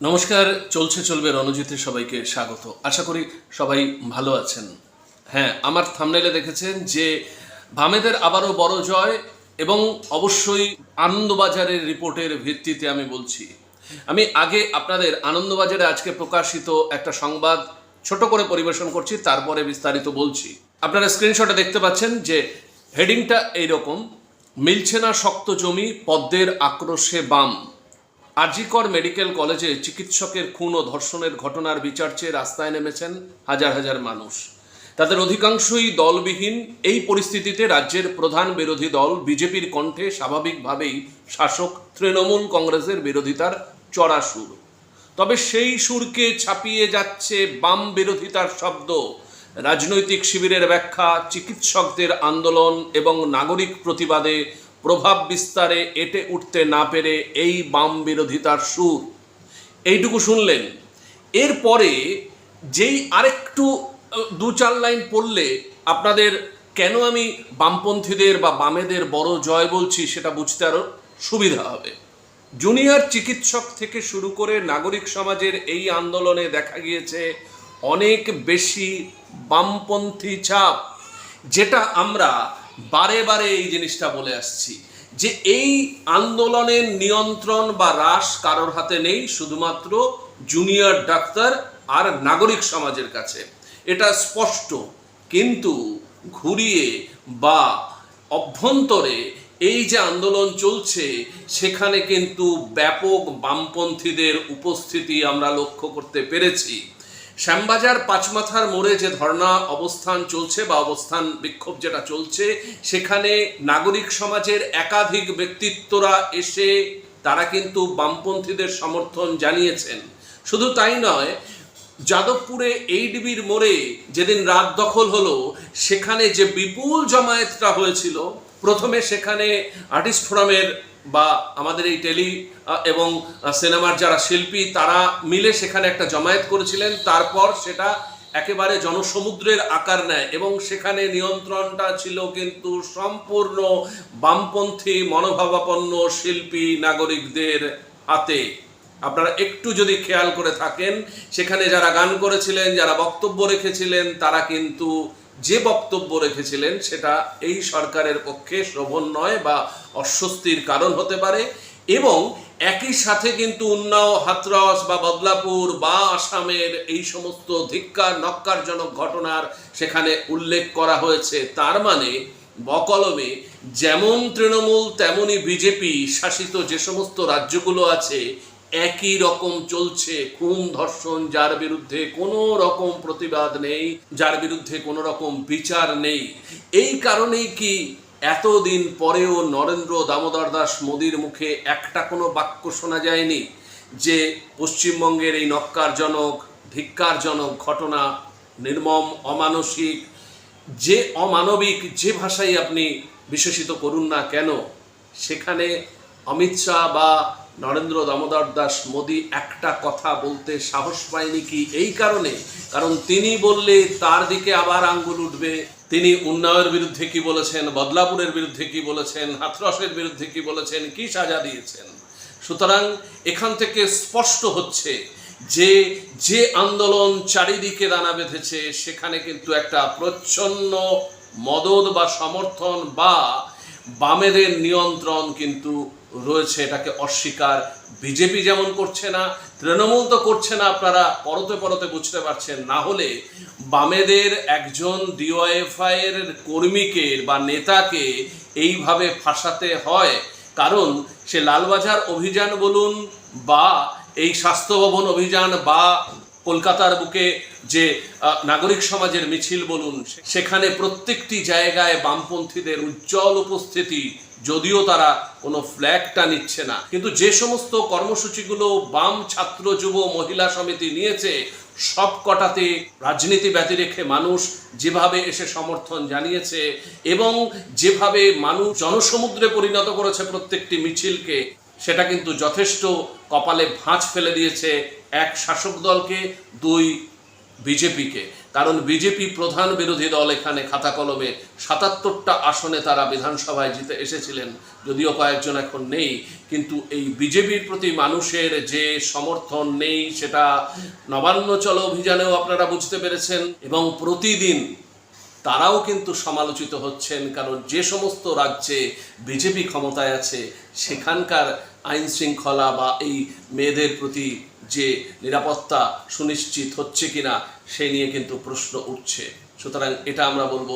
নমস্কার, চলছে, চলবে রণজিতে সবাইকে স্বাগত। আশা করি সবাই ভালো আছেন। হ্যাঁ আমার থামনেলে দেখেছেন যে বামেদের আবারও বড় জয় এবং অবশ্যই আনন্দবাজারের রিপোর্টের ভিত্তিতে আমি বলছি। আমি আগে আপনাদের আনন্দবাজারে আজকে প্রকাশিত একটা সংবাদ ছোট করে পরিবেশন করছি, তারপরে বিস্তারিত বলছি। আপনারা স্ক্রিনশটে দেখতে পাচ্ছেন যে হেডিংটা এইরকম, মিলছে না শক্ত জমি, পদ্মের আক্রোশে বাম। আরজিকর মেডিকেল কলেজে চিকিৎসকের খুন ও ধর্ষণের ঘটনার বিচার চেয়ে রাস্তায় নেমেছেন হাজার হাজার মানুষ। তাদের অধিকাংশই দলবিহীন। এই পরিস্থিতিতে রাজ্যের প্রধান বিরোধী দল বিজেপির কণ্ঠে স্বাভাবিকভাবেই শাসক তৃণমূল কংগ্রেসের বিরোধিতার চড়া সুর। তবে সেই সুরকে ছাপিয়ে যাচ্ছে বাম বিরোধিতার শব্দ। রাজনৈতিক শিবিরের ব্যাখ্যা, চিকিৎসকদের আন্দোলন এবং নাগরিক প্রতিবাদে প্রভাব বিস্তারে এটে উঠতে না পেরে এই বাম বিরোধিতার সুর। এইটুকু শুনলেন। এরপরে যেই আরেকটু দু চার লাইন পড়লে আপনাদের কেন আমি বামপন্থীদের বা বামেদের বড় জয় বলছি সেটা বুঝতে আরও সুবিধা হবে। জুনিয়র চিকিৎসক থেকে শুরু করে নাগরিক সমাজের এই আন্দোলনে দেখা গিয়েছে অনেক বেশি বামপন্থী ছাপ যেটা আমরা বারে বারে এই জিনিসটা বলে আসছি যে এই আন্দোলনের নিয়ন্ত্রণ বা হ্রাস কারোর হাতে নেই, শুধুমাত্র জুনিয়র ডাক্তার আর নাগরিক সমাজের কাছে। এটা স্পষ্ট, কিন্তু ঘুরিয়ে বা অভ্যন্তরে এই যে আন্দোলন চলছে, সেখানে কিন্তু ব্যাপক বামপন্থীদের উপস্থিতি আমরা লক্ষ্য করতে পেরেছি। শ্যামবাজার পাঁচমাথার মোড়ে যে ধর্ণা অবস্থান চলছে বা অবস্থান বিক্ষোভ যেটা চলছে, সেখানে নাগরিক সমাজের একাধিক ব্যক্তিত্বরা এসে তারা কিন্তু বামপন্থীদের সমর্থন জানিয়েছেন। শুধু তাই নয়, যাদবপুরে এইডিবির মোড়ে যেদিন রাত দখল হলো, সেখানে যে বিপুল জমায়েতটা হয়েছিল, প্রথমে সেখানে আর্টিস্ট ফোরামের বা আমাদের এই টেলি এবং সিনেমার যারা শিল্পী, তারা মিলে সেখানে একটা জমায়েত করেছিলেন। তারপর সেটা একেবারে জনসমুদ্রের আকার নেয় এবং সেখানে নিয়ন্ত্রণটা ছিল কিন্তু সম্পূর্ণ বামপন্থী মনোভাবাপন্ন শিল্পী নাগরিকদের হাতে। আপনারা একটু যদি খেয়াল করে থাকেন, সেখানে যারা গান করেছিলেন, যারা বক্তব্য রেখেছিলেন, তারা কিন্তু যে বক্তব্য রেখেছিলেন সেটা এই সরকারের পক্ষে শোভন নয় বা অস্বস্তির কারণ হতে পারে এবং একই সাথে কিন্তু উন্নাও, হাতরস বা বদলাপুর বা আসামের এই সমস্ত ধিক্কার নক্কারজনক ঘটনার সেখানে উল্লেখ করা হয়েছে। তার মানে বকলমে যেমন তৃণমূল তেমনই বিজেপি শাসিত যে সমস্ত রাজ্যগুলো আছে একই রকম চলছে, খুন, ধর্ষণ, যার বিরুদ্ধে কোনো রকম প্রতিবাদ নেই, যার বিরুদ্ধে কোনো রকম বিচার নেই। এই কারণেই কি এতদিন পরেও নরেন্দ্র দামোদর দাস মোদির মুখে একটা কোনো বাক্য শোনা যায়নি যে পশ্চিমবঙ্গের এই নক্কারজনক, ধিক্কারজনক ঘটনা নির্মম, অমানসিক, যে অমানবিক যে ভাষাই আপনি বিশেষিত করুন না কেন, সেখানে অমিত শাহ বা নরেন্দ্র দামোদর দাস মোদী একটা কথা বলতে সাহস পায়নি কি এই কারণে? কারণ তিনি বললে তার দিকে আবার আঙ্গুল উঠবে। তিনি উন্নয়নের বিরুদ্ধে কি বলেছেন, বদলাপুরের বিরুদ্ধে কি বলেছেন হাথরসের বিরুদ্ধে কি বলেছেন, কি সাজা দিয়েছেন? সুতরাং এখান থেকে স্পষ্ট হচ্ছে যে যে আন্দোলন চারিদিকে দানা বেঁধেছে, সেখানে কিন্তু একটা প্রচ্ছন্ন মদত বা সমর্থন বা বামেদের নিয়ন্ত্রণ কিন্তু রয়েছে, এটাকে অস্বীকার। বিজেপি যেমন করছে না, তৃণমূল তো করছে না, আপনারা পরতে পরতে বুঝতে পারছেন। না হলে বামেদের একজন ডিওএফআই এর কর্মীকে বা নেতাকে এইভাবে ফাঁসাতে হয়। কারণ সে লালবাজার অভিযান বলুন বা এই স্বাস্থ্য ভবন অভিযান বা কলকাতার বুকে যে নাগরিক সমাজের মিছিল বলুন, সেখানে প্রত্যেকটি জায়গায় বামপন্থীদের উজ্জ্বল উপস্থিতি, যদিও তারা কোনো ফ্ল্যাগটা নিচ্ছে না। কিন্তু যে সমস্ত কর্মসূচিগুলো বাম ছাত্র, যুব, মহিলা সমিতি নিয়েছে সব কটাতে রাজনীতি ব্যতি রেখে মানুষ যেভাবে এসে সমর্থন জানিয়েছে এবং যেভাবে মানুষ জনসমুদ্রে পরিণত করেছে প্রত্যেকটি মিছিলকে, সেটা কিন্তু যথেষ্ট কপালে ভাঁজ ফেলে দিয়েছে এক শাসক দলকে, দুই বিজেপিকে। কারণ বিজেপি প্রধান বিরোধী দল এখানে খাতা কলমে সাতাত্তরটা আসনে তারা বিধানসভায় জিতে এসেছিলেন। যদিও কয়েকজন এখন নেই, কিন্তু এই বিজেপির প্রতি মানুষের যে সমর্থন নেই, সেটা নবান্ন চল অভিযানেও আপনারা বুঝতে পেরেছেন। এবং প্রতিদিন তারাও কিন্তু সমালোচিত হচ্ছেন, কারণ যে সমস্ত রাজ্যে বিজেপি ক্ষমতায় আছে, সেখানকার আইন শৃঙ্খলা বা এই মেয়েদের প্রতি যে নিরাপত্তা সুনিশ্চিত হচ্ছে কিনা সেই নিয়ে কিন্তু প্রশ্ন উঠছে। সুতরাং এটা আমরা বলব,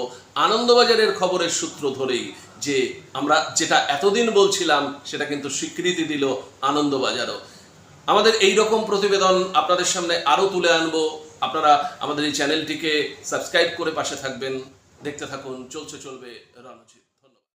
আনন্দবাজারের খবরের সূত্র ধরেই যে আমরা যেটা এতদিন বলছিলাম, সেটা কিন্তু স্বীকৃতি দিল আনন্দবাজারও। আমাদের এই রকম প্রতিবেদন আপনাদের সামনে আরও তুলে আনব। আপনারা আমাদের এই চ্যানেলটিকে সাবস্ক্রাইব করে পাশে থাকবেন। দেখতে থাকুন, চলছে, চলবে রণজিৎ।